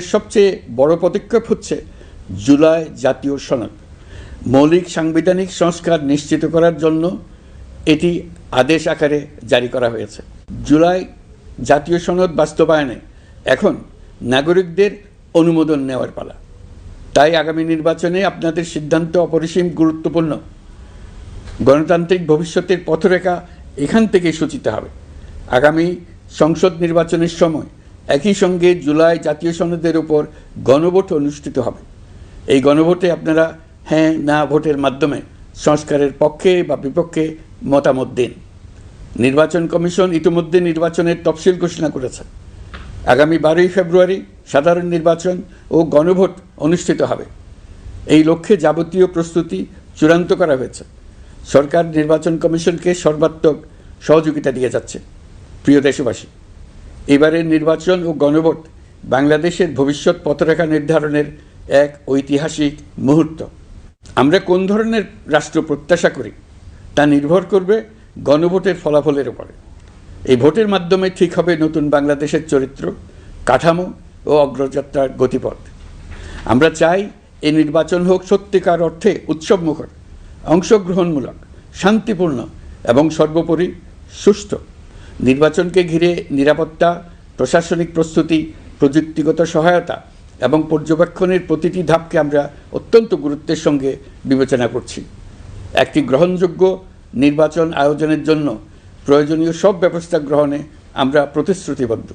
সবচেয়ে বড় পদক্ষেপ হচ্ছে জুলাই জাতীয় সনদ। মৌলিক সাংবিধানিক সংস্কার নিশ্চিত করার জন্য এটি আদেশ আকারে জারি করা হয়েছে। জুলাই জাতীয় সনদ বাস্তবায়নে এখন নাগরিকদের অনুমোদন নেওয়ার পালা। তাই আগামী নির্বাচনে আপনাদের সিদ্ধান্ত অপরিসীম গুরুত্বপূর্ণ। গণতান্ত্রিক ভবিষ্যতের পথরেখা এখান থেকে সূচিত হবে। আগামী সংসদ নির্বাচনের সময় একই সঙ্গে জুলাই জাতীয় সনদের উপর গণভোট অনুষ্ঠিত হবে। এই গণভোটে আপনারা হ্যাঁ না ভোটের মাধ্যমে সংস্কারের পক্ষে বা বিপক্ষে মতামত দিন। নির্বাচন কমিশন ইতিমধ্যে নির্বাচনের তফসিল ঘোষণা করেছে। আগামী বারোই ফেব্রুয়ারি সাধারণ নির্বাচন ও গণভোট অনুষ্ঠিত হবে। এই লক্ষ্যে যাবতীয় প্রস্তুতি চূড়ান্ত করা হয়েছে। সরকার নির্বাচন কমিশনকে সর্বাত্মক সহযোগিতা দিয়ে যাচ্ছে। প্রিয় দেশবাসী এবারের নির্বাচন ও গণভোট বাংলাদেশের ভবিষ্যৎ পথরেখা নির্ধারণের এক ঐতিহাসিক মুহূর্ত। আমরা কোন ধরনের রাষ্ট্র প্রত্যাশা করি তা নির্ভর করবে গণভোটের ফলাফলের উপরে। এই ভোটের মাধ্যমে ঠিক হবে নতুন বাংলাদেশের চরিত্র, কাঠামো ও অগ্রযাত্রার গতিপথ। আমরা চাই এই নির্বাচন হোক সত্যিকার অর্থে উৎসবমুখর, অংশগ্রহণমূলক, শান্তিপূর্ণ এবং সর্বোপরি সুস্থ নির্বাচনকে ঘিরে নিরাপত্তা, প্রশাসনিক প্রস্তুতি, প্রযুক্তিগত সহায়তা এবং পর্যবেক্ষণের প্রতিটি ধাপকে আমরা অত্যন্ত গুরুত্বের সঙ্গে বিবেচনা করছি। একটি গ্রহণযোগ্য নির্বাচন আয়োজনের জন্য প্রয়োজনীয় সব ব্যবস্থা গ্রহণে আমরা প্রতিশ্রুতিবদ্ধ।